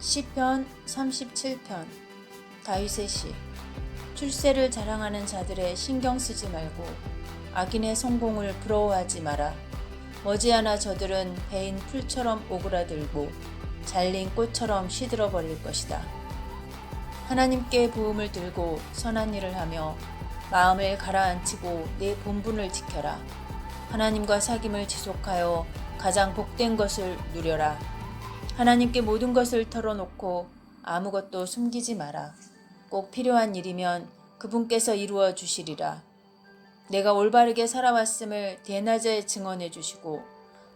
시편 37편 다윗의 시 출세를 자랑하는 자들의 신경 쓰지 말고 악인의 성공을 부러워하지 마라. 머지않아 저들은 베인 풀처럼 오그라들고 잘린 꽃처럼 시들어 버릴 것이다. 하나님께 부음을 들고 선한 일을 하며 마음을 가라앉히고 내 본분을 지켜라. 하나님과 사귐을 지속하여 가장 복된 것을 누려라. 하나님께 모든 것을 털어놓고 아무것도 숨기지 마라. 꼭 필요한 일이면 그분께서 이루어 주시리라. 내가 올바르게 살아왔음을 대낮에 증언해 주시고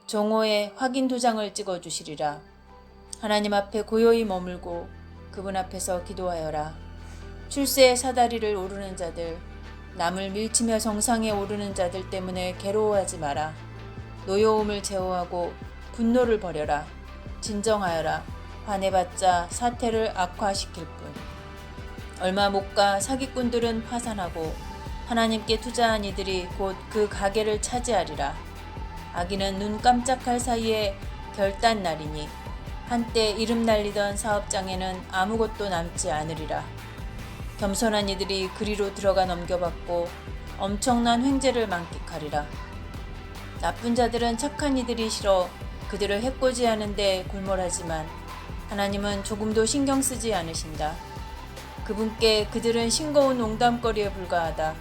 종호의 확인 도장을 찍어 주시리라. 하나님 앞에 고요히 머물고 그분 앞에서 기도하여라. 출세의 사다리를 오르는 자들, 남을 밀치며 정상에 오르는 자들 때문에 괴로워하지 마라. 노여움을 제어하고 분노를 버려라. 진정하여라. 화내봤자 사태를 악화시킬 뿐. 얼마 못 가 사기꾼들은 파산하고 하나님께 투자한 이들이 곧 그 가게를 차지하리라. 악인은 눈 깜짝할 사이에 결단 날이니 한때 이름 날리던 사업장에는 아무것도 남지 않으리라. 겸손한 이들이 그리로 들어가 넘겨받고 엄청난 횡재를 만끽하리라. 나쁜 자들은 착한 이들이 싫어 그들을 해코지하는데 골몰하지만 하나님은 조금도 신경 쓰지 않으신다. 그분께 그들은 싱거운 농담거리에 불과하다.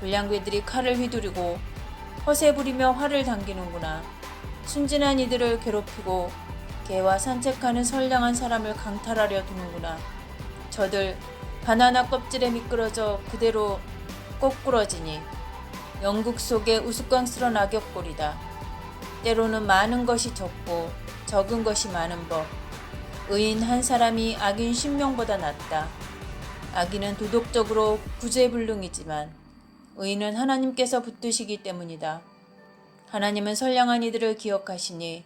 불량배들이 칼을 휘두르고 허세 부리며 화를 당기는구나. 순진한 이들을 괴롭히고 개와 산책하는 선량한 사람을 강탈하려 드는구나. 저들 바나나 껍질에 미끄러져 그대로 꼬꾸러지니 영국 속의 우스꽝스런 악역골이다. 때로는 많은 것이 적고 적은 것이 많은 법. 의인 한 사람이 악인 신명보다 낫다. 악인은 도덕적으로 구제불능이지만 의인은 하나님께서 붙드시기 때문이다. 하나님은 선량한 이들을 기억하시니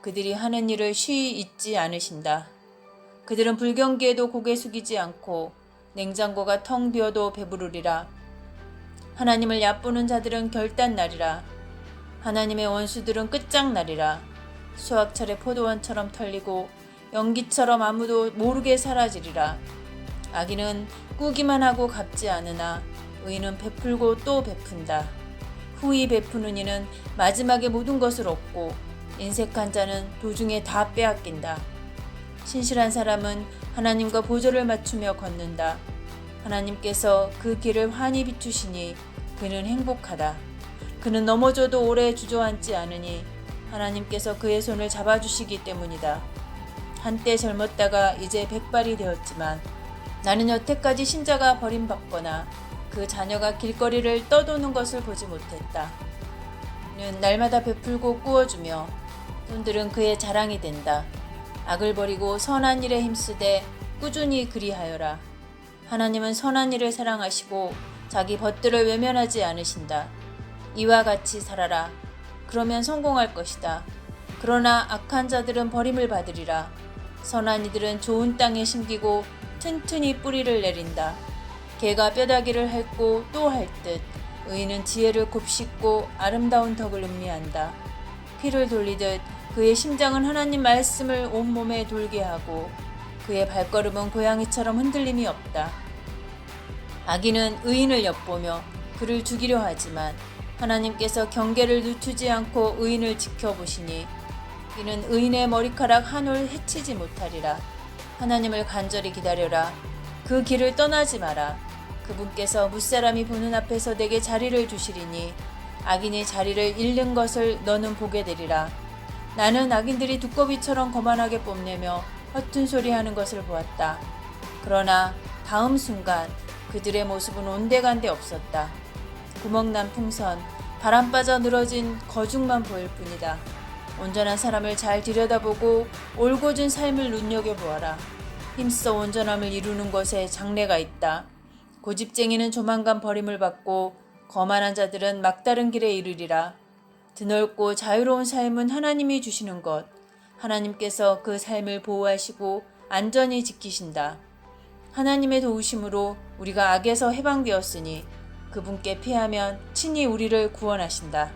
그들이 하는 일을 쉬이 잊지 않으신다. 그들은 불경기에도 고개 숙이지 않고 냉장고가 텅 비어도 배부르리라. 하나님을 얕보는 자들은 결단 날이라. 하나님의 원수들은 끝장날이라. 수확철의 포도원처럼 털리고 연기처럼 아무도 모르게 사라지리라. 악인은 꾸기만 하고 갚지 않으나 의인은 베풀고 또 베푼다. 후히 베푸는 이는 마지막에 모든 것을 얻고 인색한 자는 도중에 다 빼앗긴다. 신실한 사람은 하나님과 보조를 맞추며 걷는다. 하나님께서 그 길을 환히 비추시니 그는 행복하다. 그는 넘어져도 오래 주저앉지 않으니 하나님께서 그의 손을 잡아주시기 때문이다. 한때 젊었다가 이제 백발이 되었지만 나는 여태까지 신자가 버림받거나 그 자녀가 길거리를 떠도는 것을 보지 못했다. 는 날마다 베풀고 꾸어주며 손들은 그의 자랑이 된다. 악을 버리고 선한 일에 힘쓰되 꾸준히 그리하여라. 하나님은 선한 일을 사랑하시고 자기 벗들을 외면하지 않으신다. 이와 같이 살아라. 그러면 성공할 것이다. 그러나 악한 자들은 버림을 받으리라. 선한 이들은 좋은 땅에 심기고 튼튼히 뿌리를 내린다. 개가 뼈다귀를 핥고 또할듯 의인은 지혜를 곱씹고 아름다운 덕을 음미한다. 피를 돌리듯 그의 심장은 하나님 말씀을 온몸에 돌게 하고 그의 발걸음은 고양이처럼 흔들림이 없다. 악인은 의인을 엿보며 그를 죽이려 하지만 하나님께서 경계를 늦추지 않고 의인을 지켜보시니 이는 의인의 머리카락 한 올 해치지 못하리라. 하나님을 간절히 기다려라. 그 길을 떠나지 마라. 그분께서 무사람이 보는 앞에서 내게 자리를 주시리니 악인이 자리를 잃는 것을 너는 보게 되리라. 나는 악인들이 두꺼비처럼 거만하게 뽐내며 허튼 소리 하는 것을 보았다. 그러나 다음 순간 그들의 모습은 온데간데 없었다. 구멍난 풍선, 바람 빠져 늘어진 거죽만 보일 뿐이다. 온전한 사람을 잘 들여다보고 올곧은 삶을 눈여겨보아라. 힘써 온전함을 이루는 것에 장래가 있다. 고집쟁이는 조만간 버림을 받고 거만한 자들은 막다른 길에 이르리라. 드넓고 자유로운 삶은 하나님이 주시는 것. 하나님께서 그 삶을 보호하시고 안전히 지키신다. 하나님의 도우심으로 우리가 악에서 해방되었으니 그분께 피하면 친히 우리를 구원하신다.